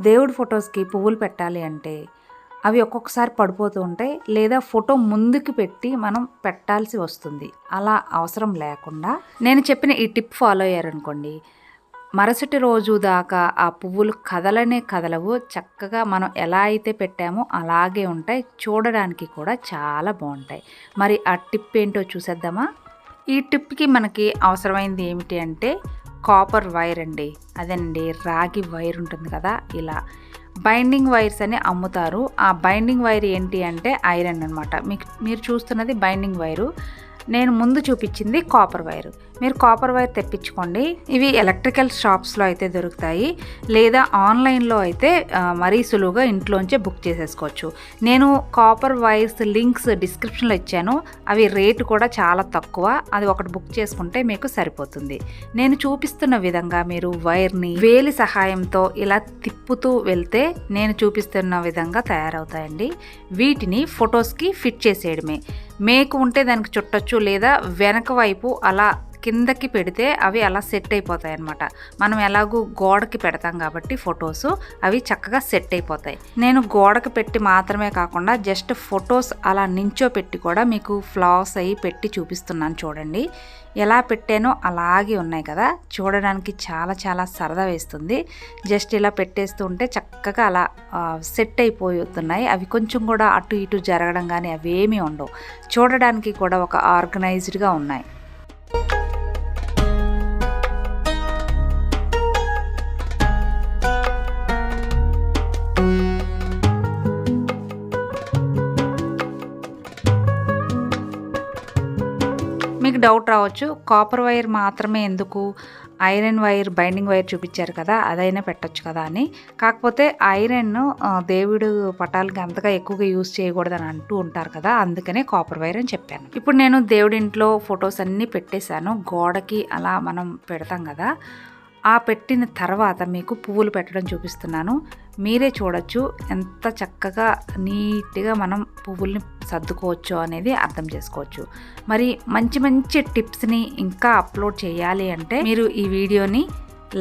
దేవుడి ఫొటోస్కి పువ్వులు పెట్టాలి అంటే అవి ఒక్కొక్కసారి పడిపోతూ ఉంటాయి లేదా ఫోటో ముందుకు పెట్టి మనం పెట్టాల్సి వస్తుంది. అలా అవసరం లేకుండా నేను చెప్పిన ఈ టిప్ ఫాలో అయ్యారనుకోండి. మరుసటి రోజు దాకా ఆ పువ్వులు కదలనే కదలవు. చక్కగా మనం ఎలా అయితే పెట్టామో అలాగే ఉంటాయి. చూడడానికి కూడా చాలా బాగుంటాయి. మరి ఆ టిప్ ఏంటో చూసేద్దామా? ఈ టిప్కి మనకి అవసరమైంది ఏమిటి అంటే కాపర్ వైర్ అండి. అదండి రాగి వైర్ ఉంటుంది కదా ఇలా. బైండింగ్ వైర్స్ అని అమ్ముతారు. ఆ బైండింగ్ వైర్ ఏంటి అంటే ఐరన్ అనమాట మీకు మీరు చూస్తున్నది బైండింగ్ వైరు నేను ముందు చూపించింది కాపర్ వైర్ మీరు కాపర్ వైర్ తెప్పించుకోండి. ఇవి ఎలక్ట్రికల్ షాప్స్లో అయితే దొరుకుతాయి. లేదా ఆన్లైన్లో అయితే మరీ సులువుగా ఇంట్లోంచే బుక్ చేసేసుకోవచ్చు. నేను కాపర్ వైర్స్ లింక్స్ డిస్క్రిప్షన్లో ఇచ్చాను. అవి రేటు కూడా చాలా తక్కువ. అది ఒకటి బుక్ చేసుకుంటే మీకు సరిపోతుంది. నేను చూపిస్తున్న విధంగా మీరు వైర్ని వేలి సహాయంతో ఇలా తిప్పుతూ వెళ్తే నేను చూపిస్తున్న విధంగా తయారవుతాయండి. వీటిని ఫొటోస్కి ఫిట్ చేసేయడమే. మేకు ఉంటే దానికి చుట్టొచ్చు లేదా వెనక వైపు అలా కిందకి పెడితే అవి అలా సెట్ అయిపోతాయి అన్నమాట మనం ఎలాగూ గోడకి పెడతాం కాబట్టి ఫొటోస్ అవి చక్కగా సెట్ అయిపోతాయి. నేను గోడకి పెట్టి మాత్రమే కాకుండా జస్ట్ ఫొటోస్ అలా నించో పెట్టి కూడా మీకు ఫ్లాస్ అయ్యి పెట్టి చూపిస్తున్నాను చూడండి. ఎలా పెట్టానో అలాగే ఉన్నాయి కదా. చూడడానికి చాలా చాలా సరదా వేస్తుంది. జస్ట్ ఇలా పెట్టేస్తూ ఉంటే చక్కగా అలా సెట్ అయిపోతున్నాయి. అవి కొంచెం కూడా అటు ఇటు జరగడం కానీ అవేమీ ఉండవు. చూడడానికి కూడా ఒక ఆర్గనైజ్డ్గా ఉన్నాయి. మీకు డౌట్ రావచ్చు. కాపర్ వైర్ మాత్రమే ఎందుకు? ఐరన్ వైర్ బైండింగ్ వైర్ చూపించారు కదా అదైనా పెట్టచ్చు కదా అని. కాకపోతే ఐరన్ దేవుడు పటాలకి అంతగా ఎక్కువగా యూజ్ చేయకూడదని అంటూ ఉంటారు కదా అందుకనే కాపర్ వైర్ అని చెప్పాను. ఇప్పుడు నేను దేవుడింట్లో ఫొటోస్ అన్నీ పెట్టేశాను. గోడకి అలా మనం పెడతాం కదా ఆ పెట్టిన తర్వాత మీకు పువ్వులు పెట్టడం చూపిస్తున్నాను. మీరే చూడొచ్చు ఎంత చక్కగా నీట్గా మనం పువ్వుల్ని సర్దుకోవచ్చు అనేది అర్థం చేసుకోవచ్చు. మరి మంచి మంచి టిప్స్ని ఇంకా అప్లోడ్ చేయాలి అంటే మీరు ఈ వీడియోని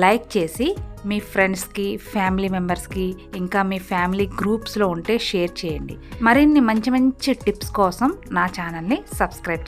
లైక్ చేసి మీ ఫ్రెండ్స్కి ఫ్యామిలీ మెంబర్స్కి ఇంకా మీ ఫ్యామిలీ గ్రూప్స్లో ఉంటే షేర్ చేయండి. మరిన్ని మంచి మంచి టిప్స్ కోసం నా ఛానల్ని సబ్స్క్రైబ్